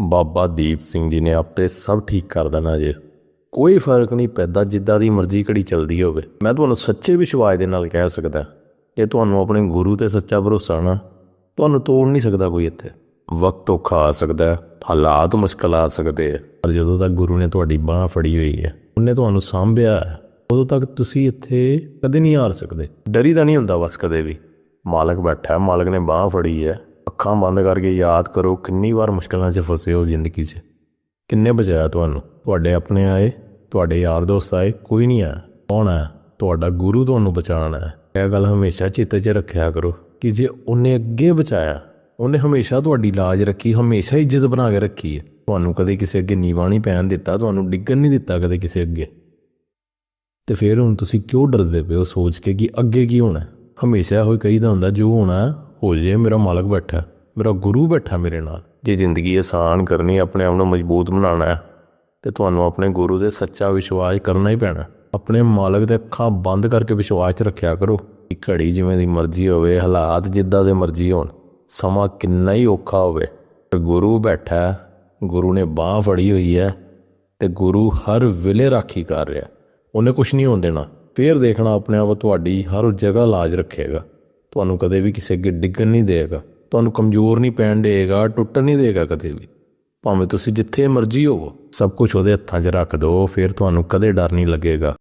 ਬਾਬਾ ਦੀਪ ਸਿੰਘ ਜੀ ਨੇ ਆਪੇ ਸਭ ਠੀਕ ਕਰ ਦੇਣਾ ਜੇ। ਕੋਈ ਫ਼ਰਕ ਨਹੀਂ ਪੈਂਦਾ, ਜਿੱਦਾਂ ਦੀ ਮਰਜ਼ੀ ਘੜੀ ਚੱਲਦੀ ਹੋਵੇ। ਮੈਂ ਤੁਹਾਨੂੰ ਸੱਚੇ ਵਿਸ਼ਵਾਸ ਦੇ ਨਾਲ ਕਹਿ ਸਕਦਾ ਕਿ ਤੁਹਾਨੂੰ ਆਪਣੇ ਗੁਰੂ ਤੇ ਸੱਚਾ ਭਰੋਸਾ ਨਾ ਤੁਹਾਨੂੰ ਤੋੜ ਨਹੀਂ ਸਕਦਾ ਕੋਈ ਇੱਥੇ। ਵਕਤ ਔਖਾ ਆ ਸਕਦਾ ਹਾਲਾਤ ਮੁਸ਼ਕਲ ਆ ਸਕਦੇ ਆ। ਪਰ ਜਦੋਂ ਤੱਕ ਗੁਰੂ ਨੇ ਤੁਹਾਡੀ ਬਾਹ ਫੜੀ ਹੋਈ ਹੈ, ਉਹਨੇ ਤੁਹਾਨੂੰ ਸਾਂਭਿਆ ਉਦੋਂ ਤੱਕ ਤੁਸੀਂ ਇੱਥੇ ਕਦੇ ਨਹੀਂ ਹਾਰ ਸਕਦੇ। ਡਰੀ ਤਾਂ ਨਹੀਂ ਹੁੰਦਾ ਬਸ ਕਦੇ ਵੀ। ਮਾਲਕ ਬੈਠਾ ਮਾਲਕ ਨੇ ਬਾਹ ਫੜੀ ਹੈ। ਅੱਖਾਂ ਬੰਦ ਕਰਕੇ ਯਾਦ ਕਰੋ ਕਿੰਨੀ ਵਾਰ ਮੁਸ਼ਕਲਾਂ 'ਚ ਫਸੇ ਹੋ ਜ਼ਿੰਦਗੀ 'ਚ। ਕਿੰਨੇ ਬਚਾਇਆ ਤੁਹਾਨੂੰ? ਤੁਹਾਡੇ ਆਪਣੇ ਆਏ, ਤੁਹਾਡੇ ਯਾਰ ਦੋਸਤ ਆਏ, ਕੋਈ ਨਹੀਂ ਆਇਆ। ਕੌਣ ਆਇਆ? ਤੁਹਾਡਾ ਗੁਰੂ ਤੁਹਾਨੂੰ ਬਚਾਉਣਾ ਹੈ ਇਹ ਗੱਲ ਹਮੇਸ਼ਾ ਚਿੱਤ 'ਚ ਰੱਖਿਆ ਕਰੋ ਕਿ ਜੇ ਉਹਨੇ ਅੱਗੇ ਬਚਾਇਆ, ਉਹਨੇ ਹਮੇਸ਼ਾ ਤੁਹਾਡੀ ਲਾਜ ਰੱਖੀ, ਹਮੇਸ਼ਾ ਇੱਜ਼ਤ ਬਣਾ ਕੇ ਰੱਖੀ ਹੈ। ਤੁਹਾਨੂੰ ਕਦੇ ਕਿਸੇ ਅੱਗੇ ਨੀਵਾਂ ਨਹੀਂ ਪੈਣ ਦਿੱਤਾ, ਤੁਹਾਨੂੰ ਡਿੱਗਣ ਨਹੀਂ ਦਿੱਤਾ ਕਦੇ ਕਿਸੇ ਅੱਗੇ। ਤੇ ਫਿਰ ਹੁਣ ਤੁਸੀਂ ਕਿਉਂ ਡਰਦੇ ਪਏ ਹੋ ਸੋਚ ਕੇ ਕਿ ਅੱਗੇ ਕੀ ਹੋਣਾ? ਹਮੇਸ਼ਾ ਇਹੋ ਹੀ ਕਹੀਦਾ ਹੁੰਦਾ, ਜੋ ਹੋਣਾ ਹੈ, ਹੋ ਜੇ ਮੇਰਾ ਮਾਲਕ ਬੈਠਾ ਮੇਰਾ ਗੁਰੂ ਬੈਠਾ ਮੇਰੇ ਨਾਲ। ਜੇ ਜ਼ਿੰਦਗੀ ਆਸਾਨ ਕਰਨੀ ਆਪਣੇ ਆਪ ਨੂੰ ਮਜ਼ਬੂਤ ਬਣਾਉਣਾ ਹੈ ਤੇ ਤੁਹਾਨੂੰ ਆਪਣੇ ਗੁਰੂ ਦੇ ਸੱਚਾ ਵਿਸ਼ਵਾਸ ਕਰਨਾ ਹੀ ਪੈਣਾ। ਆਪਣੇ ਮਾਲਕ ਦੇ ਅੱਖਾਂ ਬੰਦ ਕਰਕੇ ਵਿਸ਼ਵਾਸ 'ਚ ਰੱਖਿਆ ਕਰੋ। ਕਿ ਘੜੀ ਜਿਵੇਂ ਦੀ ਮਰਜ਼ੀ ਹੋਵੇ ਹਾਲਾਤ ਜਿੱਦਾਂ ਦੇ ਮਰਜ਼ੀ ਹੋਣ ਸਮਾਂ ਕਿੰਨਾ ਹੀ ਔਖਾ ਹੋਵੇ। ਗੁਰੂ ਬੈਠਾ ਗੁਰੂ ਨੇ ਬਾਹ ਫੜੀ ਹੋਈ ਹੈ ਤੇ ਗੁਰੂ ਹਰ ਵੇਲੇ ਰਾਖੀ ਕਰ ਰਿਹਾ। ਉਹਨੇ ਕੁਝ ਨਹੀਂ ਹੋਣ ਦੇਣਾ। ਫੇਰ ਦੇਖਣਾ ਆਪਣੇ ਆਪ ਤੁਹਾਡੀ ਹਰ ਜਗ੍ਹਾ ਲਾਜ ਰੱਖੇਗਾ। ਤੁਹਾਨੂੰ ਕਦੇ ਵੀ ਕਿਸੇ ਅੱਗੇ ਡਿੱਗਣ ਨਹੀਂ ਦੇਗਾ ਤੁਹਾਨੂੰ ਕਮਜ਼ੋਰ ਨਹੀਂ ਪੈਣ ਦੇਗਾ ਟੁੱਟਣ ਨਹੀਂ ਦੇਗਾ ਕਦੇ ਵੀ। ਭਾਵੇਂ ਤੁਸੀਂ ਜਿੱਥੇ ਮਰਜ਼ੀ ਹੋਵੋ, ਸਭ ਕੁਝ ਉਹਦੇ ਹੱਥਾਂ 'ਚ ਰੱਖ ਦਿਓ, ਫਿਰ ਤੁਹਾਨੂੰ ਕਦੇ ਡਰ ਨਹੀਂ ਲੱਗੇਗਾ।